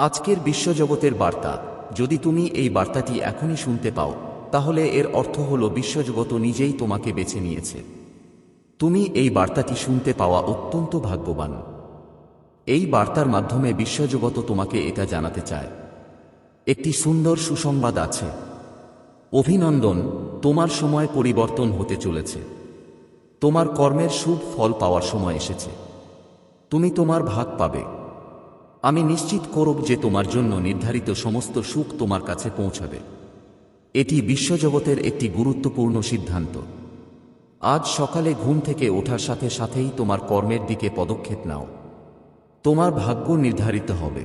আজকের বিশ্বজগতের বার্তা। যদি তুমি এই বার্তাটি এখনই শুনতে পাও, তাহলে এর অর্থ হল বিশ্বজগত নিজেই তোমাকে বেছে নিয়েছে। তুমি এই বার্তাটি শুনতে পাওয়া অত্যন্ত ভাগ্যবান। এই বার্তার মাধ্যমে বিশ্বজগত তোমাকে এটা জানাতে চায়। একটি সুন্দর সুসংবাদ আছে। অভিনন্দন, তোমার সময় পরিবর্তন হতে চলেছে। তোমার কর্মের শুভ ফল পাওয়ার সময় এসেছে। তুমি তোমার ভাগ পাবে। আমি নিশ্চিত করব যে তোমার জন্য নির্ধারিত সমস্ত সুখ তোমার কাছে পৌঁছাবে। এটি বিশ্বজগতের একটি গুরুত্বপূর্ণ সিদ্ধান্ত। আজ সকালে ঘুম থেকে ওঠার সাথে সাথেই তোমার কর্মের দিকে পদক্ষেপ নাও। তোমার ভাগ্য নির্ধারিত হবে।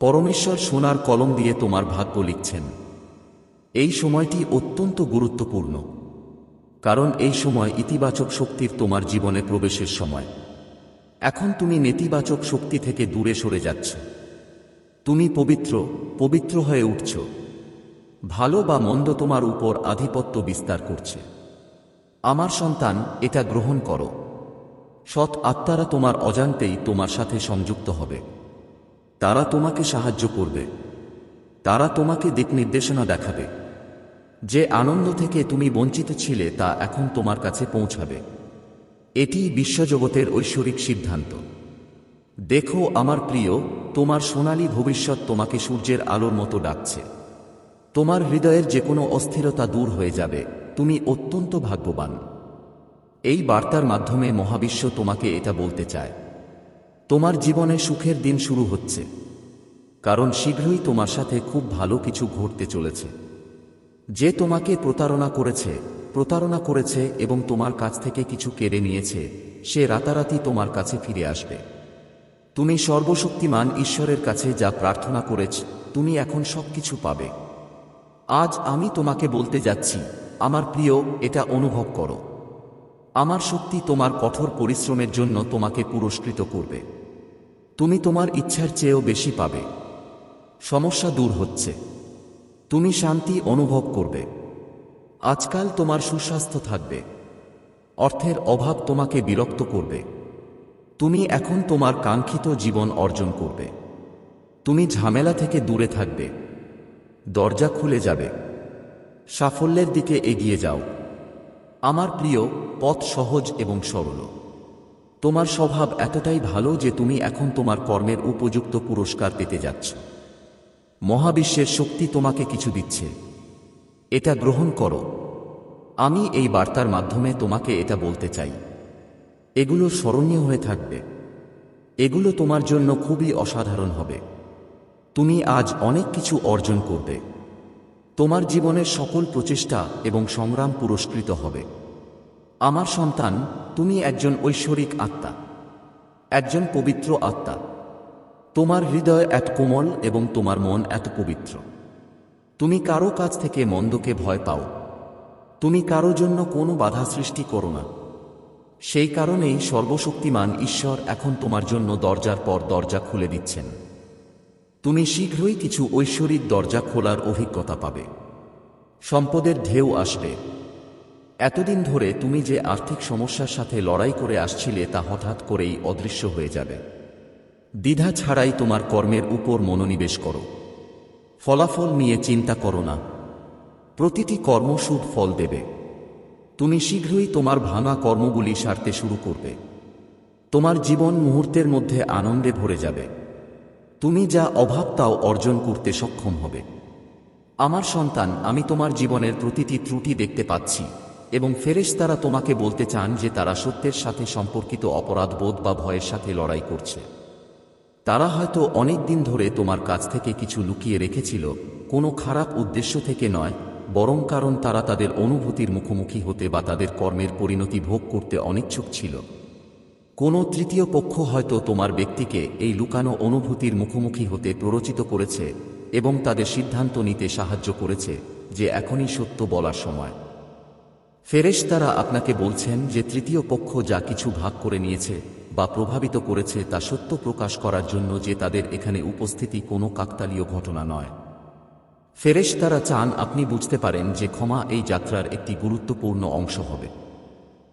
পরমেশ্বর সোনার কলম দিয়ে তোমার ভাগ্য লিখছেন। এই সময়টি অত্যন্ত গুরুত্বপূর্ণ। কারণ এই সময় ইতিবাচক শক্তির তোমার জীবনে প্রবেশের সময়। এখন তুমি নেতিবাচক শক্তি থেকে দূরে সরে যাচ্ছ। তুমি পবিত্র পবিত্র হয়ে উঠছ। ভালো বা মন্দ তোমার উপর আধিপত্য বিস্তার করছে। আমার সন্তান, এটা গ্রহণ করো। সৎ আত্মারা তোমার অজান্তেই তোমার সাথে সংযুক্ত হবে। তারা তোমাকে সাহায্য করবে। তারা তোমাকে দিক নির্দেশনা দেখাবে। যে আনন্দ থেকে তুমি বঞ্চিত ছিলে তা এখন তোমার কাছে পৌঁছাবে। এটি বিশ্বজগতের ঐশ্বরিক সিদ্ধান্ত। দেখো আমার প্রিয়, তোমার সোনালী ভবিষ্যৎ তোমাকে সূর্যের আলোর মতো ডাকছে। তোমার হৃদয়ের যে কোনো অস্থিরতা দূর হয়ে যাবে। তুমি অত্যন্ত ভাগ্যবান। এই বার্তার মাধ্যমে মহাবিশ্ব তোমাকে এটা বলতে চায়। তোমার জীবনে সুখের দিন শুরু হচ্ছে। কারণ শীঘ্রই তোমার সাথে খুব ভালো কিছু ঘটতে চলেছে। যে তোমাকে প্রতারণা করেছে প্রতারণা করেছে এবং তোমার কাছ থেকে কিছু কেড়ে নিয়েছে, সে রাতারাতি তোমার কাছে ফিরে আসবে। তুমি সর্বশক্তিমান ঈশ্বরের কাছে যা প্রার্থনা করেছ, তুমি এখন সবকিছু পাবে। আজ আমি তোমাকে বলতে যাচ্ছি, আমার প্রিয়, এটা অনুভব করো। আমার শক্তি তোমার কঠোর পরিশ্রমের জন্য তোমাকে পুরস্কৃত করবে। তুমি তোমার ইচ্ছার চেয়েও বেশি পাবে। সমস্যা দূর হচ্ছে। তুমি শান্তি অনুভব করবে। আজকাল তোমার সুস্বাস্থ্য থাকবে। অর্থের অভাব তোমাকে বিরক্ত করবে। তুমি এখন তোমার কাঙ্ক্ষিত জীবন অর্জন করবে। তুমি ঝামেলা থেকে দূরে থাকবে। দরজা খুলে যাবে। সাফল্যের দিকে এগিয়ে যাও। আমার প্রিয়, পথ সহজ এবং সরল। তোমার স্বভাব এতটাই ভালো যে তুমি এখন তোমার কর্মের উপযুক্ত পুরস্কার পেতে যাচ্ছ। মহাবিশ্বের শক্তি তোমাকে কিছু দিচ্ছে। এটা গ্রহণ করো। আমি এই বার্তার মাধ্যমে তোমাকে এটা বলতে চাই। এগুলো স্মরণীয় হয়ে থাকবে। এগুলো তোমার জন্য খুবই অসাধারণ হবে। তুমি আজ অনেক কিছু অর্জন করবে। তোমার জীবনের সকল প্রচেষ্টা এবং সংগ্রাম পুরস্কৃত হবে। আমার সন্তান, তুমি একজন ঐশ্বরিক আত্মা। একজন পবিত্র আত্মা। তোমার হৃদয় এত কোমল এবং তোমার মন এত পবিত্র। তুমি কারও কাছ থেকে মন্দকে ভয় পাও। তুমি কারও জন্য কোনো বাধা সৃষ্টি করো না। সেই কারণেই সর্বশক্তিমান ঈশ্বর এখন তোমার জন্য দরজার পর দরজা খুলে দিচ্ছেন। তুমি শীঘ্রই কিছু ঐশ্বরিক দরজা খোলার অভিজ্ঞতা পাবে। সম্পদের ঢেউ আসবে। এতদিন ধরে তুমি যে আর্থিক সমস্যার সাথে লড়াই করে আসছিলে তা হঠাৎ করেই অদৃশ্য হয়ে যাবে। দ্বিধা ছাড়াই তোমার কর্মের উপর মনোনিবেশ করো। ফলাফল নিয়ে চিন্তা করো না। প্রতিটি কর্ম শুভ ফল দেবে। তুমি শীঘ্রই তোমার ভাঙা কর্মগুলি সারতে শুরু করবে। তোমার জীবন মুহূর্তের মধ্যে আনন্দে ভরে যাবে। তুমি যা অভাব তাও অর্জন করতে সক্ষম হবে। আমার সন্তান, আমি তোমার জীবনের প্রতিটি ত্রুটি দেখতে পাচ্ছি এবং ফেরেশতারা তোমাকে বলতে চান যে তারা সত্যের সাথে সম্পর্কিত অপরাধবোধ বা ভয়ের সাথে লড়াই করছে। তারা হয়তো অনেক দিন ধরে তোমার কাছ থেকে কিছু লুকিয়ে রেখেছিল, কোনো খারাপ উদ্দেশ্য থেকে নয়, বরং কারণ তারা তাদের অনুভূতির মুখোমুখি হতে বা তাদের কর্মের পরিণতি ভোগ করতে অনিচ্ছুক ছিল। কোনো তৃতীয় পক্ষ হয়তো তোমার ব্যক্তিকে এই লুকানো অনুভূতির মুখোমুখি হতে প্ররোচিত করেছে এবং তাদের সিদ্ধান্ত নিতে সাহায্য করেছে যে এখনই সত্য বলার সময়। ফেরেশতারা আপনাকে বলছেন যে তৃতীয় পক্ষ যা কিছু ভাগ করে নিয়েছে বা প্রভাবিত করেছে তা সত্য প্রকাশ করার জন্য যে তাদের এখানে উপস্থিতি কোনো কাকতালীয় ঘটনা নয়। ফেরেশ তারা চান আপনি বুঝতে পারেন যে ক্ষমা এই যাত্রার একটি গুরুত্বপূর্ণ অংশ হবে।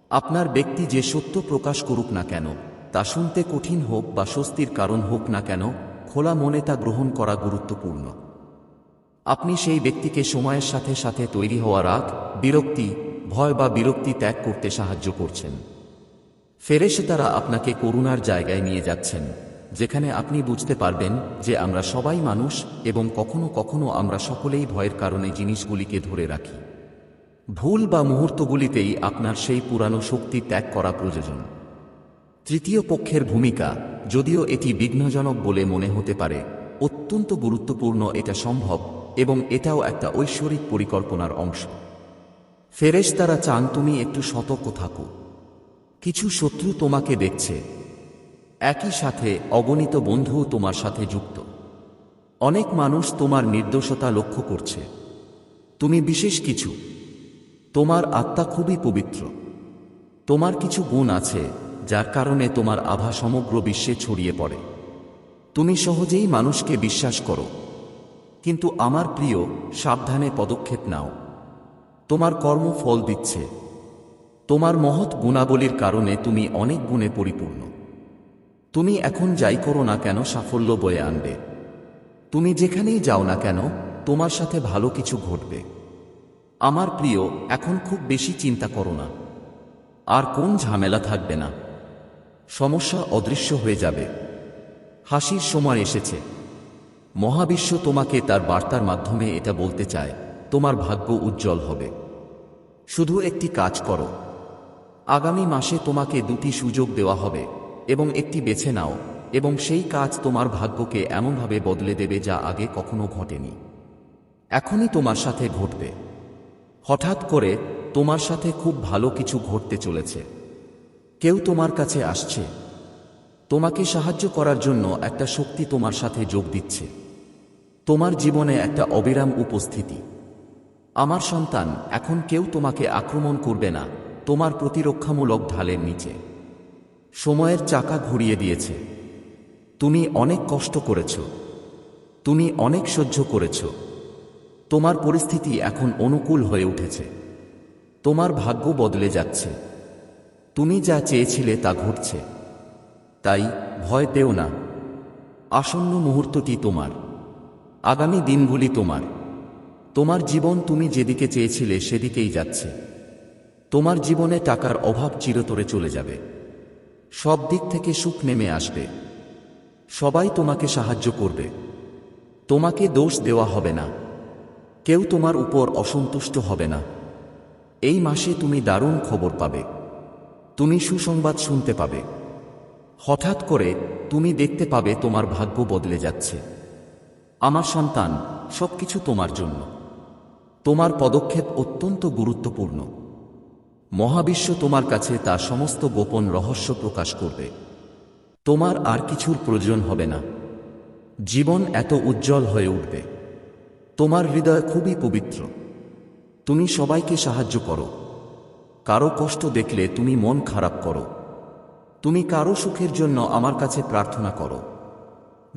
আপনার ব্যক্তি যে সত্য প্রকাশ করুক না কেন, তা শুনতে কঠিন হোক বা স্বস্তির কারণ হোক না কেন, খোলা মনে তা গ্রহণ করা গুরুত্বপূর্ণ। আপনি সেই ব্যক্তিকে সময়ের সাথে সাথে তৈরি হওয়া রাগ, বিরক্তি, ভয় বা বিরক্তি ত্যাগ করতে সাহায্য করছেন। ফেরেশতারা আপনাকে করুণার জায়গায় নিয়ে যাচ্ছেন, যেখানে আপনি বুঝতে পারবেন যে আমরা সবাই মানুষ এবং কখনো কখনো আমরা সকলেই ভয়ের কারণে জিনিসগুলিকে ধরে রাখি। ভুল বা মুহূর্তগুলিতেই আপনার সেই পুরানো শক্তি ত্যাগ করা প্রয়োজন। তৃতীয় পক্ষের ভূমিকা, যদিও এটি বিঘ্নজনক বলে মনে হতে পারে, অত্যন্ত গুরুত্বপূর্ণ এটা সম্ভব এবং এটাও একটা ঐশ্বরিক পরিকল্পনার অংশ। ফেরেশতারা চান তুমি একটু সতর্ক থাকো। কিছু শত্রু তোমাকে দেখছে। একই সাথে অগণিত বন্ধুও তোমার সাথে যুক্ত। অনেক মানুষ তোমার নির্দোষতা লক্ষ্য করছে। তুমি বিশেষ কিছু। তোমার আত্মা খুবই পবিত্র। তোমার কিছু গুণ আছে, যার কারণে তোমার আভা সমগ্র বিশ্বে ছড়িয়ে পড়ে। তুমি সহজেই মানুষকে বিশ্বাস করো। কিন্তু আমার প্রিয়, সাবধানে পদক্ষেপ নাও। তোমার কর্ম ফল দিচ্ছে। তোমার মহৎ গুণাবলীর কারণে তুমি অনেক গুণে পরিপূর্ণ। তুমি এখন যাই করো না কেন সাফল্য বয়ে আনবে। তুমি যেখানেই যাও না কেন, তোমার সাথে ভালো কিছু ঘটবে। আমার প্রিয়, এখন খুব বেশি চিন্তা করো না। আর কোন ঝামেলা থাকবে না। সমস্যা অদৃশ্য হয়ে যাবে। হাসির সময় এসেছে। মহাবিশ্ব তোমাকে তার বার্তার মাধ্যমে এটা বলতে চায়, তোমার ভাগ্য উজ্জ্বল হবে। শুধু একটি কাজ করো। আগামী মাসে তোমাকে দুটি সুযোগ দেওয়া হবে, এবং একটি বেছে নাও, এবং সেই কাজ তোমার ভাগ্যকে এমনভাবে বদলে দেবে যা আগে কখনো ঘটেনি। এখনই তোমার সাথে ঘটবে। হঠাৎ করে তোমার সাথে খুব ভালো কিছু ঘটতে চলেছে। কেউ তোমার কাছে আসছে। তোমাকে সাহায্য করার জন্য একটা শক্তি তোমার সাথে যোগ দিচ্ছে। তোমার জীবনে একটা অবিরাম উপস্থিতি। আমার সন্তান, এখন কেউ তোমাকে আক্রমণ করবে না। তোমার প্রতিরক্ষামূলক ঢালের নিচে। সময়ের চাকা ঘুরিয়ে দিয়েছে। তুমি অনেক কষ্ট করেছ। তুমি অনেক সহ্য করেছ। তোমার পরিস্থিতি এখন অনুকূল হয়ে উঠেছে। তোমার ভাগ্য বদলে যাচ্ছে। তুমি যা চেয়েছিলে তা ঘটছে। তাই ভয় পেও না। আসন্ন মুহূর্তটি তোমার। আগামী দিনগুলি তোমার। তোমার জীবন তুমি যেদিকে চেয়েছিলে সেদিকেই যাচ্ছে। তোমার জীবনে টাকার অভাব চিরতরে চলে যাবে। সব দিক থেকে সুখ নেমে আসবে। সবাই তোমাকে সাহায্য করবে। তোমাকে দোষ দেওয়া হবে না। কেউ তোমার উপর অসন্তুষ্ট হবে না। এই মাসে তুমি দারুণ খবর পাবে। তুমি সুসংবাদ শুনতে পাবে। হঠাৎ করে তুমি দেখতে পাবে তোমার ভাগ্য বদলে যাচ্ছে। আমার সন্তান, সবকিছু তোমার জন্য। তোমার পদক্ষেপ অত্যন্ত গুরুত্বপূর্ণ। মহাবিশ্ব তোমার কাছে তার সমস্ত গোপন রহস্য প্রকাশ করবে। তোমার আর কিছুর প্রয়োজন হবে না। জীবন এত উজ্জ্বল হয়ে উঠবে। তোমার হৃদয় খুবই পবিত্র। তুমি সবাইকে সাহায্য করো। কারও কষ্ট দেখলে তুমি মন খারাপ করো। তুমি কারও সুখের জন্য আমার কাছে প্রার্থনা করো।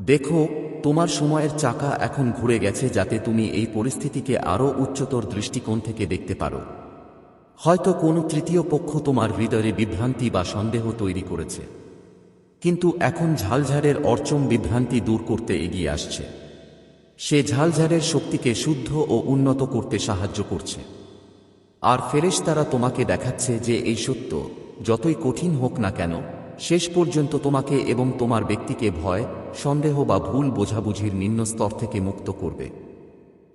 দেখো, তোমার সময়ের চাকা এখন ঘুরে গেছে যাতে তুমি এই পরিস্থিতিকে আরও উচ্চতর দৃষ্টিকোণ থেকে দেখতে পারো। হয়তো কোনো তৃতীয় পক্ষ তোমার হৃদয়ে বিভ্রান্তি বা সন্দেহ তৈরি করেছে। কিন্তু এখন ঝালঝাড়ের অর্চম বিভ্রান্তি দূর করতে এগিয়ে আসছে। সে ঝালঝাড়ের শক্তিকে শুদ্ধ ও উন্নত করতে সাহায্য করছে। আর ফেরেশ তারা তোমাকে দেখাচ্ছে যে এই সত্য, যতই কঠিন হোক না কেন, শেষ পর্যন্ত তোমাকে এবং তোমার ব্যক্তিকে ভয়, সন্দেহ বা ভুল বোঝাবুঝির নিম্ন স্তর থেকে মুক্ত করবে।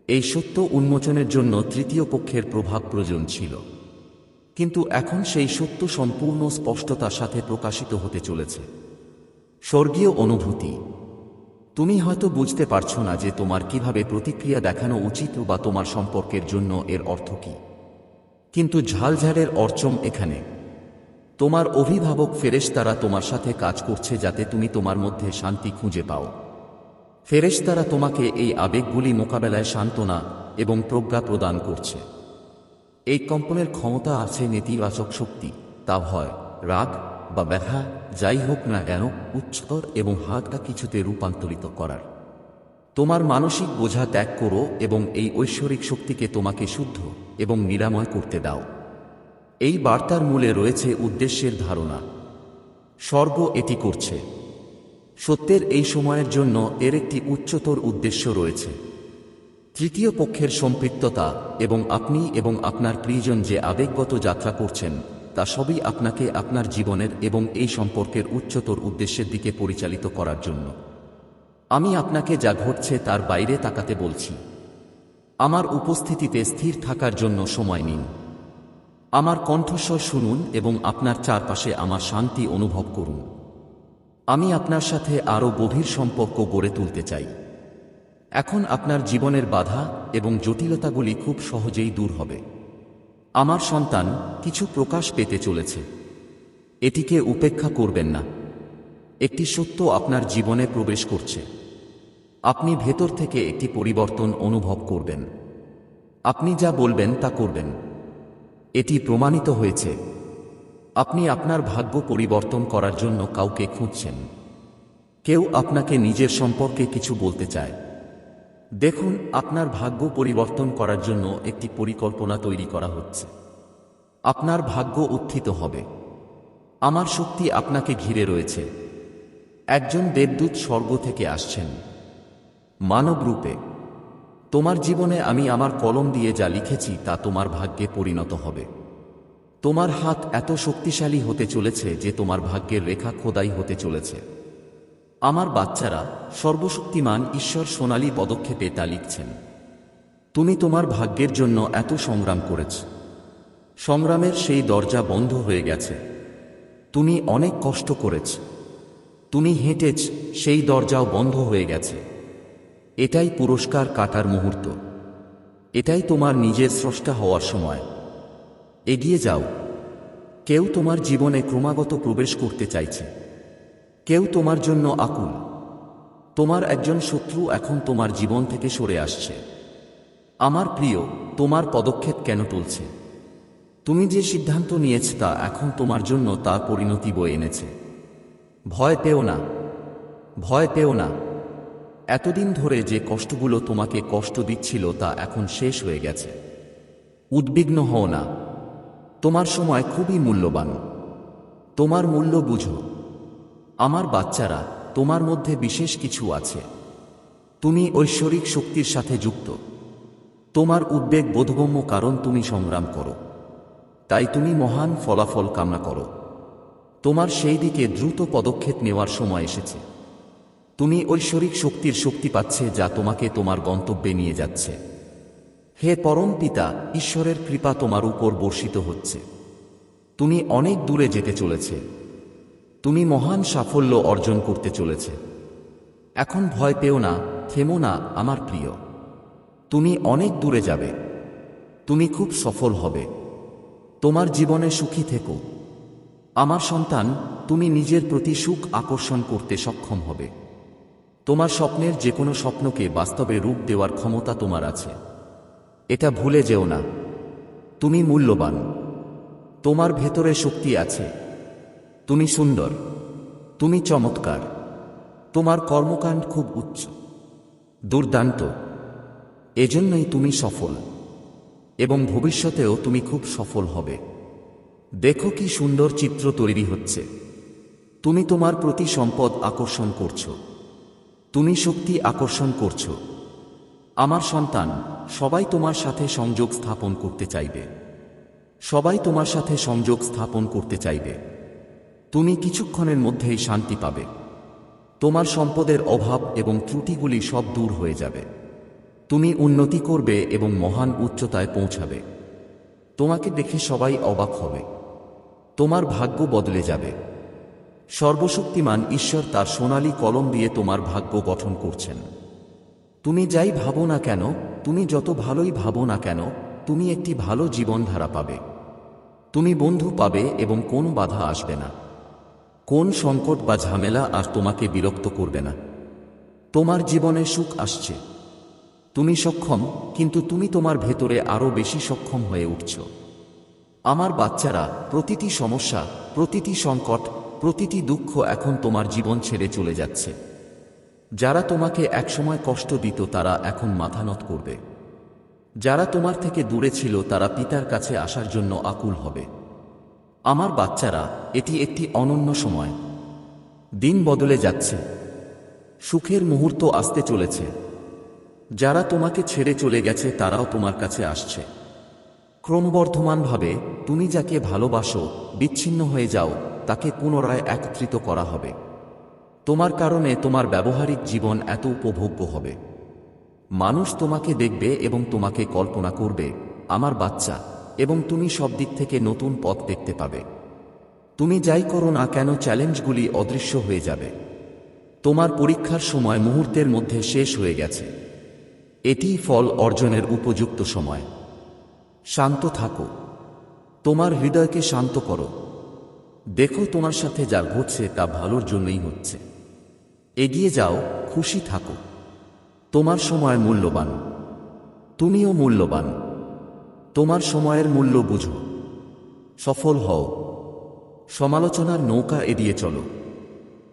এই সত্য উন্মোচনের জন্য তৃতীয় পক্ষের প্রভাব প্রয়োজন ছিল। কিন্তু এখন সেই সত্য সম্পূর্ণ স্পষ্টতার সাথে প্রকাশিত হতে চলেছে। স্বর্গীয় অনুভূতি। তুমি হয়তো বুঝতে পারছ না যে তোমার কীভাবে প্রতিক্রিয়া দেখানো উচিত বা তোমার সম্পর্কের জন্য এর অর্থ কি। কিন্তু ঝালঝাড়ের অর্চম এখানে। তোমার অভিভাবক ফেরেশতারা তোমার সাথে কাজ করছে যাতে তুমি তোমার মধ্যে শান্তি খুঁজে পাও। ফেরেশতারা তোমাকে এই আবেগগুলি মোকাবেলায় সান্ত্বনা এবং প্রজ্ঞা প্রদান করছে। এই কম্পনের ক্ষমতা আছে নেতিবাচক শক্তি, তা ভয়, রাগ বা ব্যথা, যাই হোক না কেন, উচ্চতর এবং হাতটা কিছুতে রূপান্তরিত করার। তোমার মানসিক বোঝা ত্যাগ করো এবং এই ঐশ্বরিক শক্তিকে তোমাকে শুদ্ধ এবং নিরাময় করতে দাও। এই বার্তার মূলে রয়েছে উদ্দেশ্যের ধারণা। স্বর্গ এটি করছে। সত্যের এই সময়ের জন্য এর একটি উচ্চতর উদ্দেশ্য রয়েছে। তৃতীয় পক্ষের সম্পৃক্ততা এবং আপনি এবং আপনার প্রিয়জন যে আবেগগত যাত্রা করছেন, তা সবই আপনাকে আপনার জীবনের এবং এই সম্পর্কের উচ্চতর উদ্দেশ্যের দিকে পরিচালিত করার জন্য। আমি আপনাকে যা ঘটছে তার বাইরে তাকাতে বলছি। আমার উপস্থিতিতে স্থির থাকার জন্য সময় নিন। আমার কণ্ঠস্বর শুনুন এবং আপনার চারপাশে আমার শান্তি অনুভব করুন। আমি আপনার সাথে আরও গভীর সম্পর্ক গড়ে তুলতে চাই। এখন আপনার জীবনের বাধা এবং জটিলতাগুলি খুব সহজেই দূর হবে। আমার সন্তান কিছু প্রকাশ পেতে চলেছে। এটিকে উপেক্ষা করবেন না। একটি সত্য আপনার জীবনে প্রবেশ করছে। আপনি ভেতর থেকে একটি পরিবর্তন অনুভব করবেন। আপনি যা বলবেন তা করবেন। এটি প্রমাণিত হয়েছে। আপনি আপনার ভাগ্য পরিবর্তন করার জন্য কাউকে খুঁজছেন। কেউ আপনাকে নিজের সম্পর্কে কিছু বলতে চায়। দেখুন, আপনার ভাগ্য পরিবর্তন করার জন্য একটি পরিকল্পনা তৈরি করা হচ্ছে। আপনার ভাগ্য উত্থিত হবে। আমার শক্তি আপনাকে ঘিরে রয়েছে। একজন দেবদূত স্বর্গ থেকে আসছেন। মানব রূপে, তোমার জীবনে আমি আমার কলম দিয়ে যা লিখেছি তা তোমার ভাগ্যে পরিণত হবে। তোমার হাত এত শক্তিশালী হতে চলেছে যে তোমার ভাগ্যের রেখা খোদাই হতে চলেছে। আমার বাচ্চারা সর্বশক্তিমান ঈশ্বর সোনালী পদক্ষেপে তা লিখছেন। তুমি তোমার ভাগ্যের জন্য এত সংগ্রাম করেছ। সংগ্রামের সেই দরজা বন্ধ হয়ে গেছে। তুমি অনেক কষ্ট করেছ। তুমি হেঁটেছ, সেই দরজাও বন্ধ হয়ে গেছে। এটাই পুরস্কার কাটার মুহূর্ত। এটাই তোমার নিজের স্রষ্টা হওয়ার সময়। এগিয়ে যাও। কেউ তোমার জীবনে ক্রমাগত প্রবেশ করতে চাইছে। কেউ তোমার জন্য আকুল। তোমার একজন শত্রু এখন তোমার জীবন থেকে সরে আসছে। আমার প্রিয়, তোমার পদক্ষেপ কেন তুলছে? তুমি যে সিদ্ধান্ত নিয়েছ তা এখন তোমার জন্য তার পরিণতি বয়ে এনেছে। ভয় পেও না। ভয় পেও না। এতদিন ধরে যে কষ্টগুলো তোমাকে কষ্ট দিচ্ছিল তা এখন শেষ হয়ে গেছে। উদ্বিগ্ন হও না। তোমার সময় খুবই মূল্যবান। তোমার মূল্য বুঝো। আমার বাচ্চারা, তোমার মধ্যে বিশেষ কিছু আছে। তুমি ঐশ্বরিক শক্তির সাথে যুক্ত। তোমার উদ্বেগ বোধগম্য কারণ তুমি সংগ্রাম করো। তাই তুমি মহান ফলাফল কামনা করো। তোমার সেই দিকে দ্রুত পদক্ষেপ নেওয়ার সময় এসেছে। তুমি ঐশ্বরিক শক্তির শক্তি পাচ্ছে যা তোমাকে তোমার গন্তব্যে নিয়ে যাচ্ছে। হে পরম পিতা, ঈশ্বরের কৃপা তোমার উপর বর্ষিত হচ্ছে। তুমি অনেক দূরে যেতে চলেছে। তুমি মহান সাফল্য অর্জন করতে চলেছে। এখন ভয় পেও না, থেমো না, আমার প্রিয়। তুমি অনেক দূরে যাবে। তুমি খুব সফল হবে। তোমার জীবনে সুখী থেকো। আমার সন্তান, তুমি নিজের প্রতি সুখ আকর্ষণ করতে সক্ষম হবে। তোমার স্বপ্নের যে কোনো স্বপ্নকে বাস্তবে রূপ দেওয়ার ক্ষমতা তোমার আছে। এটা ভুলে যেও না। তুমি মূল্যবান। তোমার ভেতরে শক্তি আছে। তুমি সুন্দর, তুমি চমৎকার, তোমার কর্মকাণ্ড খুব উচ্চ, দুর্দান্ত, এজন্যই তুমি সফল, এবং ভবিষ্যতেও তুমি খুব সফল হবে। দেখো কি সুন্দর চিত্র তৈরি হচ্ছে। তুমি তোমার প্রতি সম্পদ আকর্ষণ করছ। তুমি শক্তি আকর্ষণ করছ। আমার সন্তান, সবাই তোমার সাথে সংযোগ স্থাপন করতে চাইবে। সবাই তোমার সাথে সংযোগ স্থাপন করতে চাইবে। তুমি কিছুক্ষণের মধ্যেই শান্তি পাবে। তোমার সম্পদের অভাব এবং ত্রুটিগুলি সব দূর হয়ে যাবে। তুমি উন্নতি করবে এবং মহান উচ্চতায় পৌঁছাবে। তোমাকে দেখে সবাই অবাক হবে। তোমার ভাগ্য বদলে যাবে। সর্বশক্তিমান ঈশ্বর তার সোনালী কলম দিয়ে তোমার ভাগ্য গঠন করছেন। তুমি যাই ভাবো না কেন, তুমি যত ভালোই ভাবো না কেন, তুমি একটি ভালো জীবনধারা পাবে। তুমি বন্ধু পাবে এবং কোন বাধা আসবে না। কোন সংকট বা ঝামেলা আর তোমাকে বিরক্ত করবে না। তোমার জীবনে সুখ আসছে। তুমি সক্ষম, কিন্তু তুমি তোমার ভেতরে আরও বেশি সক্ষম হয়ে উঠছ। আমার বাচ্চারা, প্রতিটি সমস্যা, প্রতিটি সংকট, প্রতিটি দুঃখ এখন তোমার জীবন ছেড়ে চলে যাচ্ছে। যারা তোমাকে একসময় কষ্ট দিত, তারা এখন মাথা নত করবে। যারা তোমার থেকে দূরে ছিল, তারা পিতার কাছে আসার জন্য আকুল হবে। আমার বাচ্চারা, এটি একটি অনন্য সময়। দিন বদলে যাচ্ছে। সুখের মুহূর্ত আসতে চলেছে। যারা তোমাকে ছেড়ে চলে গেছে, তারাও তোমার কাছে আসছে। ক্রমবর্ধমানভাবে, তুমি যাকে ভালোবাসো, বিচ্ছিন্ন হয়ে যাও, তাকে পুনরায় একত্রিত করা হবে। তোমার কারণে তোমার ব্যবহারিক জীবন এত উপভোগ্য হবে। মানুষ তোমাকে দেখবে এবং তোমাকে কল্পনা করবে, আমার বাচ্চা এবং তুমি সব দিক থেকে নতুন পথ দেখতে পাবে। তুমি যাই করো না কেন, চ্যালেঞ্জগুলি অদৃশ্য হয়ে যাবে। তোমার পরীক্ষার সময় মুহূর্তের মধ্যে শেষ হয়ে গেছে। এটিই ফল অর্জনের উপযুক্ত সময়। শান্ত থাকো। তোমার হৃদয়কে শান্ত করো। দেখো তোমার সাথে যা ঘটছে তা ভালোর জন্যই হচ্ছে। এগিয়ে যাও, খুশি থাকো। তোমার সময় মূল্যবান। তুমিও মূল্যবান। তোমার সময়ের মূল্য বুঝো। সফল হও। সমালোচনার নৌকা এড়িয়ে চলো।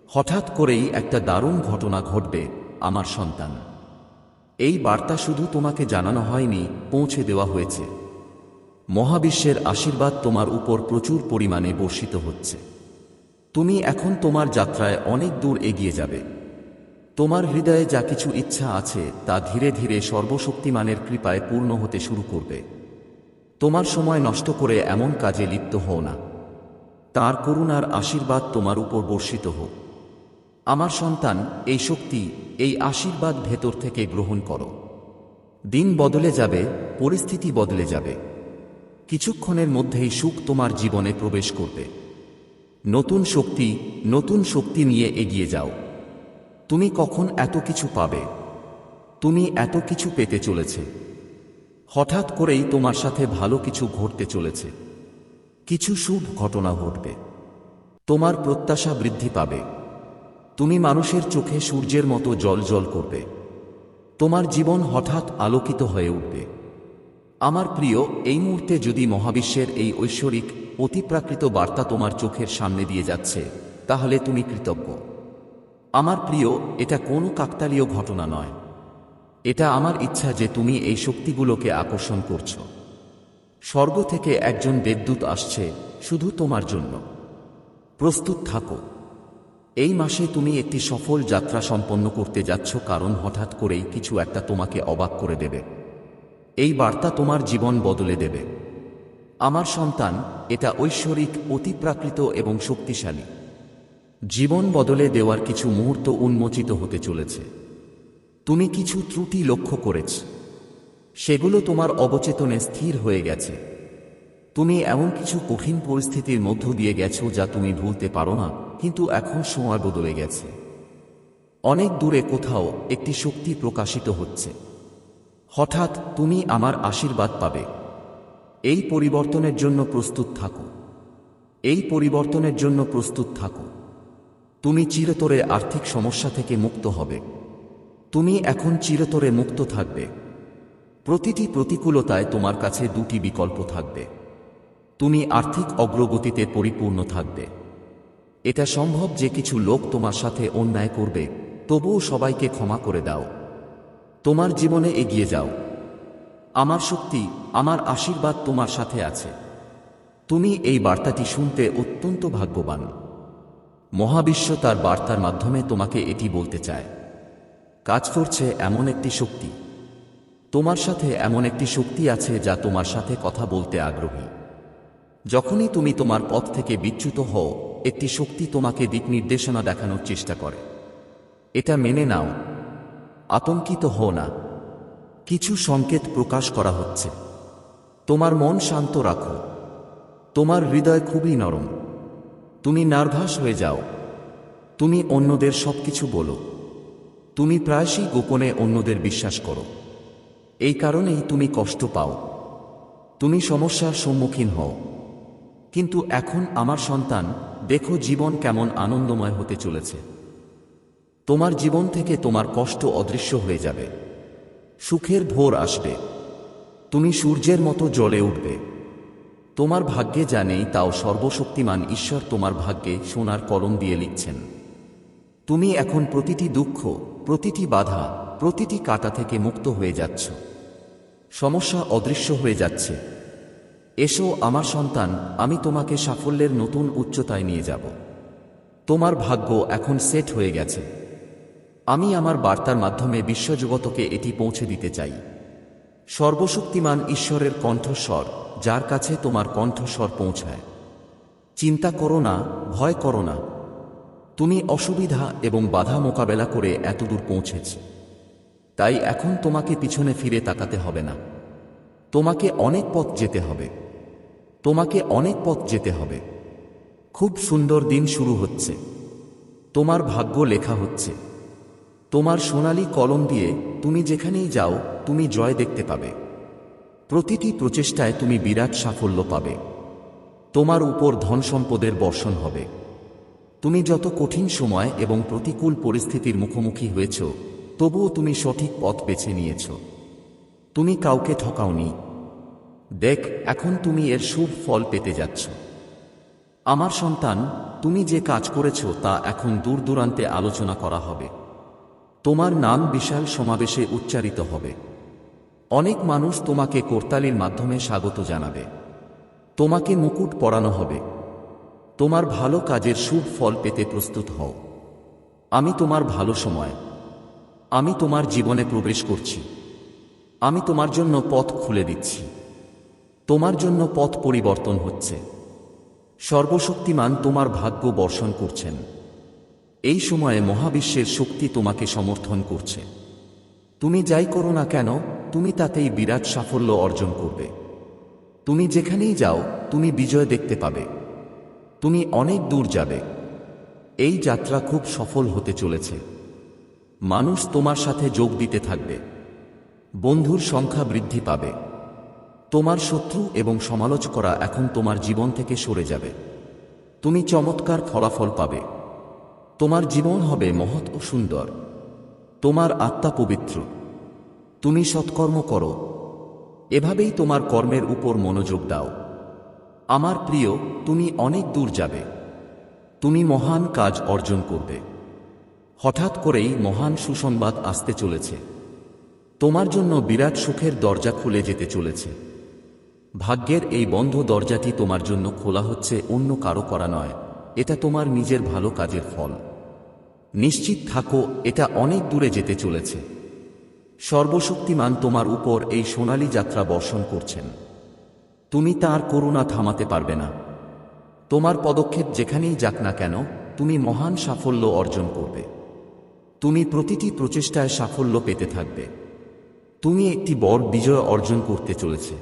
হঠাৎ করেই একটা দারুণ ঘটনা ঘটবে, আমার সন্তান। এই বার্তা শুধু তোমাকে জানানো হয়নি, পৌঁছে দেওয়া হয়েছে। মহাবিশ্বের আশীর্বাদ তোমার উপর প্রচুর পরিমাণে বর্ষিত হচ্ছে। তুমি এখন তোমার যাত্রায় অনেক দূর এগিয়ে যাবে। তোমার হৃদয়ে যা কিছু ইচ্ছা আছে, তা ধীরে ধীরে সর্বশক্তিমানের কৃপায় পূর্ণ হতে শুরু করবে। তোমার সময় নষ্ট করে এমন কাজে লিপ্ত হও না। তার করুণার আশীর্বাদ তোমার উপর বর্ষিত হোক। আমার সন্তান, এই শক্তি, এই আশীর্বাদ ভেতর থেকে গ্রহণ করো। দিন বদলে যাবে, পরিস্থিতি বদলে যাবে। কিছুক্ষণের মধ্যেই সুখ তোমার জীবনে প্রবেশ করবে। নতুন শক্তি নতুন শক্তি নিয়ে এগিয়ে যাও। তুমি কখন এত কিছু পাবে? তুমি এত কিছু পেতে চলেছে। হঠাৎ করেই তোমার সাথে ভালো কিছু ঘটতে চলেছে। কিছু শুভ ঘটনা ঘটবে। তোমার প্রত্যাশা বৃদ্ধি পাবে। তুমি মানুষের চোখে সূর্যের মতো জল জল করবে। তোমার জীবন হঠাৎ আলোকিত হয়ে উঠবে। আমার প্রিয়, এই মুহূর্তে যদি মহাবিশ্বের এই ঐশ্বরিক, অতিপ্রাকৃত বার্তা তোমার চোখের সামনে দিয়ে যাচ্ছে, তাহলে তুমি কৃতজ্ঞ। আমার প্রিয়, এটা কোনো কাকতালীয় ঘটনা নয়। এটা আমার ইচ্ছা যে তুমি এই শক্তিগুলোকে আকর্ষণ করছ। স্বর্গ থেকে একজন দেবদূত আসছে, শুধু তোমার জন্য। প্রস্তুত থাকো। এই মাসে তুমি একটি সফল যাত্রা সম্পন্ন করতে যাচ্ছ, কারণ হঠাৎ করেই কিছু একটা তোমাকে অবাক করে দেবে। এই বার্তা তোমার জীবন বদলে দেবে। আমার সন্তান, এটা ঐশ্বরিক, অতিপ্রাকৃত এবং শক্তিশালী। জীবন বদলে দেওয়ার কিছু মুহূর্ত উন্মোচিত হতে চলেছে। তুমি কিছু ত্রুটি লক্ষ্য করেছ। সেগুলো তোমার অবচেতনে স্থির হয়ে গেছে। তুমি এমন কিছু কঠিন পরিস্থিতির মধ্য দিয়ে গেছো যা তুমি ভুলতে পারো না, কিন্তু এখন সময় বদলে গেছে। অনেক দূরে কোথাও একটি শক্তি প্রকাশিত হচ্ছে। হঠাৎ তুমি আমার আশীর্বাদ পাবে। এই পরিবর্তনের জন্য প্রস্তুত থাকো। এই পরিবর্তনের জন্য প্রস্তুত থাকো। তুমি চিরতরে আর্থিক সমস্যা থেকে মুক্ত হবে। তুমি এখন চিরতরে মুক্ত থাকবে। প্রতিটি প্রতিকূলতায় তোমার কাছে দুটি বিকল্প থাকবে। তুমি আর্থিক অগ্রগতিতে পরিপূর্ণ থাকবে। এটা সম্ভব যে কিছু লোক তোমার সাথে অন্যায় করবে, তবুও সবাইকে ক্ষমা করে দাও। তোমার জীবনে এগিয়ে যাও। আমার শক্তি, আমার আশীর্বাদ তোমার সাথে আছে। তুমি এই বার্তাটি শুনতে অত্যন্ত ভাগ্যবান। মহাবিশ্ব তার বার্তার মাধ্যমে তোমাকে এটি বলতে চায়। কাজ করছে এমন একটি শক্তি। তোমার সাথে এমন একটি শক্তি আছে যা তোমার সাথে কথা বলতে আগ্রহী। যখনই তুমি তোমার পথ থেকে বিচ্যুত হও, একটি শক্তি তোমাকে দিক নির্দেশনা দেখানোর চেষ্টা করে। এটা মেনে নাও। আতঙ্কিত হও না। কিছু সংকেত প্রকাশ করা হচ্ছে। তোমার মন শান্ত রাখো। তোমার হৃদয় খুবই নরম। তুমি নার্ভাস হয়ে যাও। তুমি অন্যদের সবকিছু বলো। তুমি প্রায়শই গোপনে অন্যদের বিশ্বাস করো। এই কারণেই তুমি কষ্ট পাও। তুমি সমস্যার সম্মুখীন হও। কিন্তু এখন আমার সন্তান, দেখো জীবন কেমন আনন্দময় হতে চলেছে। তোমার জীবন থেকে তোমার কষ্ট অদৃশ্য হয়ে যাবে। সুখের ভোর আসবে। তুমি সূর্যের মতো জ্বলে উঠবে। তোমার ভাগ্যে যা নেই তাও সর্বশক্তিমান ঈশ্বর তোমার ভাগ্যে সোনার কলম দিয়ে লিখছেন। তুমি এখন প্রতিটি দুঃখ প্রতিটি বাধা প্রতিটি কাটা থেকে মুক্ত হয়ে যাচ্ছ। সমস্যা অদৃশ্য হয়ে যাচ্ছে। এসো আমার সন্তান, আমি তোমাকে সাফল্যের নতুন উচ্চতায় নিয়ে যাব। তোমার ভাগ্য এখন সেট হয়ে গেছে। আমি আমার বার্তার মাধ্যমে বিশ্বজগতকে এটি পৌঁছে দিতে চাই। সর্বশক্তিমান ঈশ্বরের কণ্ঠস্বর, যার কাছে তোমার কণ্ঠস্বর পৌঁছায়। চিন্তা করো না, ভয় করো না। তুমি অসুবিধা এবং বাধা মোকাবেলা করে এতদূর পৌঁছেছ। তাই এখন তোমাকে পিছনে ফিরে তাকাতে হবে না। তোমাকে অনেক পথ যেতে হবে। তোমাকে অনেক পথ যেতে হবে। খুব সুন্দর দিন শুরু হচ্ছে। তোমার ভাগ্য লেখা হচ্ছে। তোমার সোনালি কলম দিয়ে তুমি যেখানেই যাও, তুমি জয় দেখতে পাবে। প্রতিটি প্রচেষ্টায় তুমি বিরাট সাফল্য পাবে। তোমার উপর ধন সম্পদের বর্ষণ হবে। তুমি যত কঠিন সময় এবং প্রতিকূল পরিস্থিতির মুখোমুখি হয়েছ, তবুও তুমি সঠিক পথ বেছে নিয়েছ। তুমি কাউকে ঠকাওনি। দেখ, এখন তুমি এর শুভ ফল পেতে যাচ্ছ। আমার সন্তান, তুমি যে কাজ করেছ তা এখন দূর দূরান্তে আলোচনা করা হবে। তোমার নাম বিশাল সমাবেশে উচ্চারিত হবে। অনেক মানুষ তোমাকে কোরতালির মাধ্যমে স্বাগত জানাবে। তোমাকে মুকুট পরানো হবে। তোমার ভালো কাজের শুভ ফল পেতে প্রস্তুত হও। আমি তোমার ভালো সময়। আমি তোমার জীবনে প্রবেশ করছি। আমি তোমার জন্য পথ খুলে দিচ্ছি। তোমার জন্য পথ পরিবর্তন হচ্ছে। সর্বশক্তিমান তোমার ভাগ্য বর্ষণ করছেন। এই সময়ে মহাবিশ্বের শক্তি তোমাকে সমর্থন করছে। তুমি যাই করো না কেন, তুমি তাতেই বিরাট সাফল্য অর্জন করবে। তুমি যেখানেই যাও, তুমি বিজয় দেখতে পাবে। তুমি অনেক দূর যাবে। এই যাত্রা খুব সফল হতে চলেছে। মানুষ তোমার সাথে যোগ দিতে থাকবে। বন্ধুর সংখ্যা বৃদ্ধি পাবে। তোমার শত্রু এবং সমালোচকরা এখন তোমার জীবন থেকে সরে যাবে। তুমি চমৎকার ফলাফল পাবে। তোমার জীবন হবে মহৎ ও সুন্দর। তোমার আত্মা পবিত্র। তুমি সৎকর্ম করো। এভাবেই তোমার কর্মের উপর মনোযোগ দাও। আমার প্রিয়, তুমি অনেক দূর যাবে। তুমি মহান কাজ অর্জন করবে। হঠাৎ করেই মহান সুসংবাদ আসতে চলেছে। তোমার জন্য বিরাট সুখের দরজা খুলে যেতে চলেছে। ভাগ্যের এই বন্ধ দরজাটি তোমার জন্য খোলা হচ্ছে অন্য কারও করা নয়। এটা তোমার নিজের ভালো কাজের ফল। নিশ্চিত থাকো, এটা অনেক দূরে যেতে চলেছে। সর্বশক্তিমান তোমার উপর এই সোনালী যাত্রা বর্ষণ করছেন। তুমি তার করুণা থামাতে পারবে না। তোমার পদক্ষেপ যেখানেই যাক না কেন, তুমি মহান সাফল্য অর্জন করবে। তুমি প্রতিটি প্রচেষ্টায় সাফল্য পেতে থাকবে। তুমি একটি বড় বিজয় অর্জন করতে চলেছে।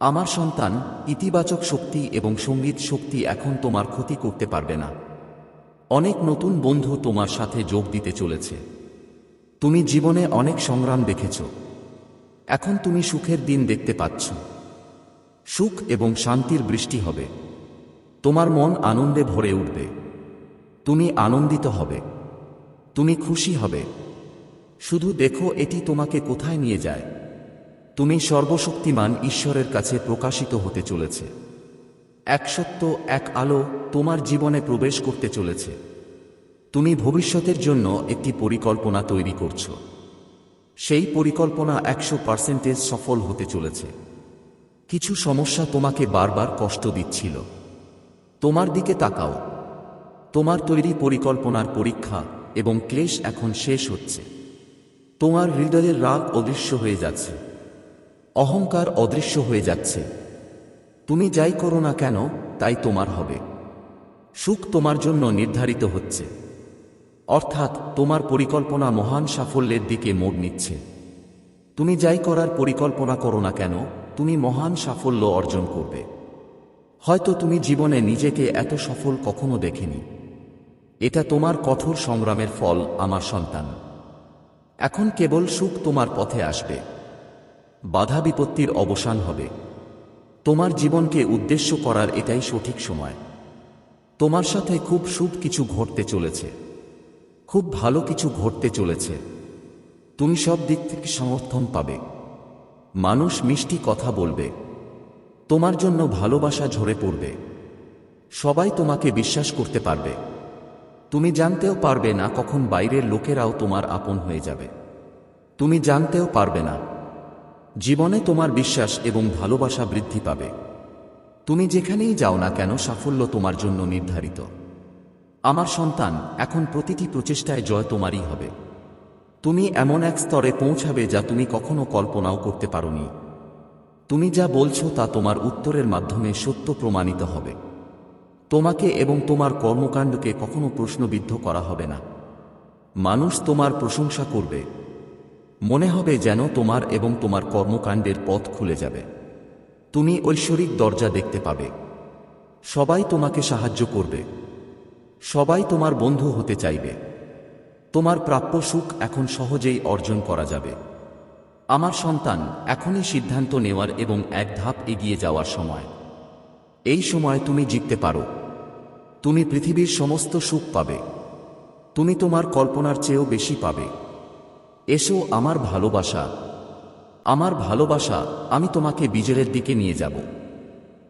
আমার সন্তান, ইতিবাচক শক্তি এবং সংগীত শক্তি এখন তোমার ক্ষতি করতে পারবে না। অনেক নতুন বন্ধু তোমার সাথে যোগ দিতে চলেছে। তুমি জীবনে অনেক সংগ্রাম দেখেছ। এখন তুমি সুখের দিন দেখতে পাচ্ছ। সুখ এবং শান্তির বৃষ্টি হবে। তোমার মন আনন্দে ভরে উঠবে। তুমি আনন্দিত হবে। তুমি খুশি হবে। শুধু দেখো এটি তোমাকে কোথায় নিয়ে যায়। তুমি সর্বশক্তিমান ঈশ্বরের কাছে প্রকাশিত হতে চলেছে। এক সত্য, এক আলো তোমার জীবনে প্রবেশ করতে চলেছে। তুমি ভবিষ্যতের জন্য একটি পরিকল্পনা তৈরি করছ। সেই পরিকল্পনা একশো পার্সেন্টেজ সফল হতে চলেছে। কিছু সমস্যা তোমাকে বারবার কষ্ট দিচ্ছিল। তোমার দিকে তাকাও। তোমার তৈরি পরিকল্পনার পরীক্ষা এবং ক্লেশ এখন শেষ হচ্ছে। তোমার হৃদয়ের রাগ অদৃশ্য হয়ে যাচ্ছে। অহংকার অদৃশ্য হয়ে যাচ্ছে। তুমি যাই করো না কেন, তাই তোমার হবে। সুখ তোমার জন্য নির্ধারিত হচ্ছে। অর্থাৎ তোমার পরিকল্পনা মহান সাফল্যের দিকে মোড় নিচ্ছে। তুমি যাই করার পরিকল্পনা করো না কেন তুমি মহান সাফল্য অর্জন করবে। হয়তো তুমি জীবনে নিজেকে এত সফল কখনো দেখেনি। এটা তোমার কঠোর সংগ্রামের ফল, আমার সন্তান। এখন কেবল সুখ তোমার পথে আসবে। বাধা বিপত্তির অবসান হবে। তোমার জীবনকে উদ্দেশ্য করার এটাই সঠিক সময়। তোমার সাথে খুব শুভ কিছু ঘটতে চলেছে। খুব ভালো কিছু ঘটতে চলেছে। তুমি সব দিক থেকে সমর্থন পাবে। মানুষ মিষ্টি কথা বলবে। তোমার জন্য ভালোবাসা ঝরে পড়বে। সবাই তোমাকে বিশ্বাস করতে পারবে। তুমি জানতেও পারবে না কখন বাইরের লোকেরাও তোমার আপন হয়ে যাবে। তুমি জানতেও পারবে না। জীবনে তোমার বিশ্বাস এবং ভালোবাসা বৃদ্ধি পাবে। তুমি যেখানেই যাও না কেন সাফল্য তোমার জন্য নির্ধারিত। আমার সন্তান, এখন প্রতিটি প্রচেষ্টায় জয় তোমারই হবে। তুমি এমন এক স্তরে পৌঁছাবে যা তুমি কখনো কল্পনাও করতে পারোনি। তুমি যা বলছো তা তোমার উত্তরের মাধ্যমে সত্য প্রমাণিত হবে। তোমাকে এবং তোমার কর্মকাণ্ডকে কখনো প্রশ্নবিদ্ধ করা হবে না। মানুষ তোমার প্রশংসা করবে। মনে হবে যেন তোমার এবং তোমার কর্মকাণ্ডের পথ খুলে যাবে। তুমি ঐশ্বরিক দরজা দেখতে পাবে। সবাই তোমাকে সাহায্য করবে। সবাই তোমার বন্ধু হতে চাইবে। তোমার প্রাপ্য সুখ এখন সহজেই অর্জন করা যাবে। আমার সন্তান, এখনই সিদ্ধান্ত নেওয়ার এবং এক ধাপ এগিয়ে যাওয়ার সময়। এই সময় তুমি জিততে পারো। তুমি পৃথিবীর সমস্ত সুখ পাবে। তুমি তোমার কল্পনার চেয়েও বেশি পাবে। এসো আমার ভালোবাসা। আমার ভালোবাসা, আমি তোমাকে বিজয়ের দিকে নিয়ে যাব।